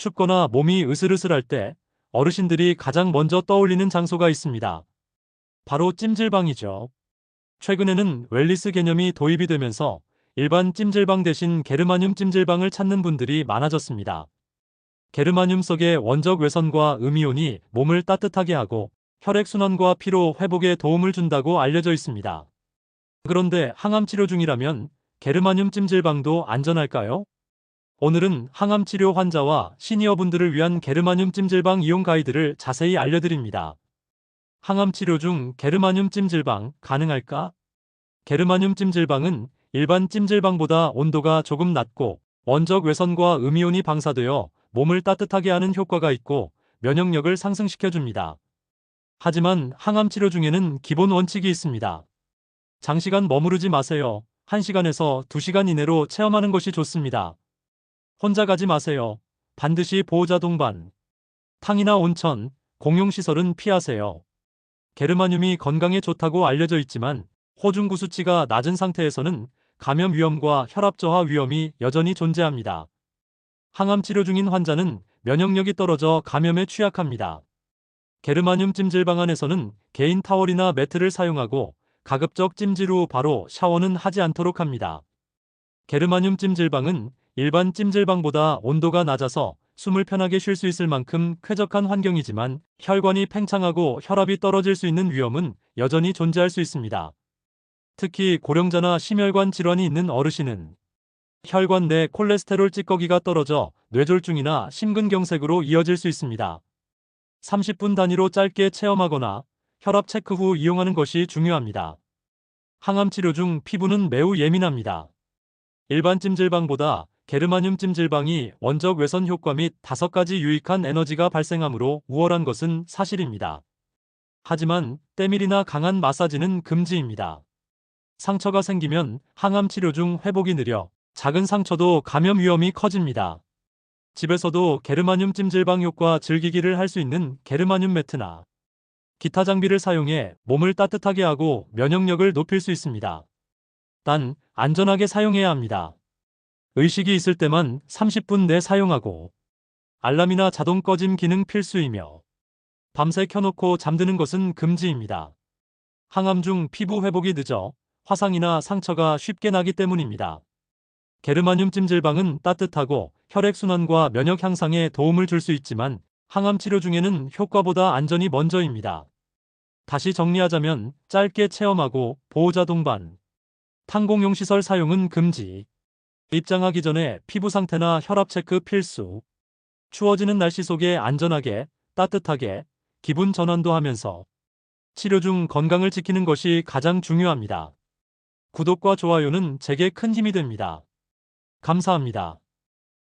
춥거나 몸이 으슬으슬할 때 어르신들이 가장 먼저 떠올리는 장소가 있습니다. 바로 찜질방이죠. 최근에는 웰리스 개념이 도입이 되면서 일반 찜질방 대신 게르마늄 찜질방을 찾는 분들이 많아졌습니다. 게르마늄 속의 원적 외선과 음이온이 몸을 따뜻하게 하고 혈액순환과 피로 회복에 도움을 준다고 알려져 있습니다. 그런데 항암 치료 중이라면 게르마늄 찜질방도 안전할까요? 오늘은 항암 치료 환자와 시니어분들을 위한 게르마늄 찜질방 이용 가이드를 자세히 알려드립니다. 항암 치료 중 게르마늄 찜질방 가능할까? 게르마늄 찜질방은 일반 찜질방보다 온도가 조금 낮고 원적 외선과 음이온이 방사되어 몸을 따뜻하게 하는 효과가 있고 면역력을 상승시켜줍니다. 하지만 항암 치료 중에는 기본 원칙이 있습니다. 장시간 머무르지 마세요. 1시간에서 2시간 이내로 체험하는 것이 좋습니다. 혼자 가지 마세요. 반드시 보호자 동반. 탕이나 온천, 공용시설은 피하세요. 게르마늄이 건강에 좋다고 알려져 있지만 호중구 수치가 낮은 상태에서는 감염 위험과 혈압 저하 위험이 여전히 존재합니다. 항암 치료 중인 환자는 면역력이 떨어져 감염에 취약합니다. 게르마늄 찜질 방 안에서는 개인 타월이나 매트를 사용하고 가급적 찜질 후 바로 샤워는 하지 않도록 합니다. 게르마늄 찜질방은 일반 찜질방보다 온도가 낮아서 숨을 편하게 쉴 수 있을 만큼 쾌적한 환경이지만 혈관이 팽창하고 혈압이 떨어질 수 있는 위험은 여전히 존재할 수 있습니다. 특히 고령자나 심혈관 질환이 있는 어르신은 혈관 내 콜레스테롤 찌꺼기가 떨어져 뇌졸중이나 심근경색으로 이어질 수 있습니다. 30분 단위로 짧게 체험하거나 혈압 체크 후 이용하는 것이 중요합니다. 항암 치료 중 피부는 매우 예민합니다. 일반 찜질방보다 게르마늄 찜질방이 원적 외선 효과 및 다섯 가지 유익한 에너지가 발생하므로 우월한 것은 사실입니다. 하지만 때밀이나 강한 마사지는 금지입니다. 상처가 생기면 항암 치료 중 회복이 느려 작은 상처도 감염 위험이 커집니다. 집에서도 게르마늄 찜질방 효과 즐기기를 할 수 있는 게르마늄 매트나 기타 장비를 사용해 몸을 따뜻하게 하고 면역력을 높일 수 있습니다. 단, 안전하게 사용해야 합니다. 의식이 있을 때만 30분 내 사용하고 알람이나 자동 꺼짐 기능 필수이며 밤새 켜놓고 잠드는 것은 금지입니다. 항암 중 피부 회복이 늦어 화상이나 상처가 쉽게 나기 때문입니다. 게르마늄 찜질방은 따뜻하고 혈액순환과 면역 향상에 도움을 줄 수 있지만 항암 치료 중에는 효과보다 안전이 먼저입니다. 다시 정리하자면 짧게 체험하고 보호자 동반, 탕공용 시설 사용은 금지, 입장하기 전에 피부 상태나 혈압 체크 필수, 추워지는 날씨 속에 안전하게, 따뜻하게, 기분 전환도 하면서 치료 중 건강을 지키는 것이 가장 중요합니다. 구독과 좋아요는 제게 큰 힘이 됩니다. 감사합니다.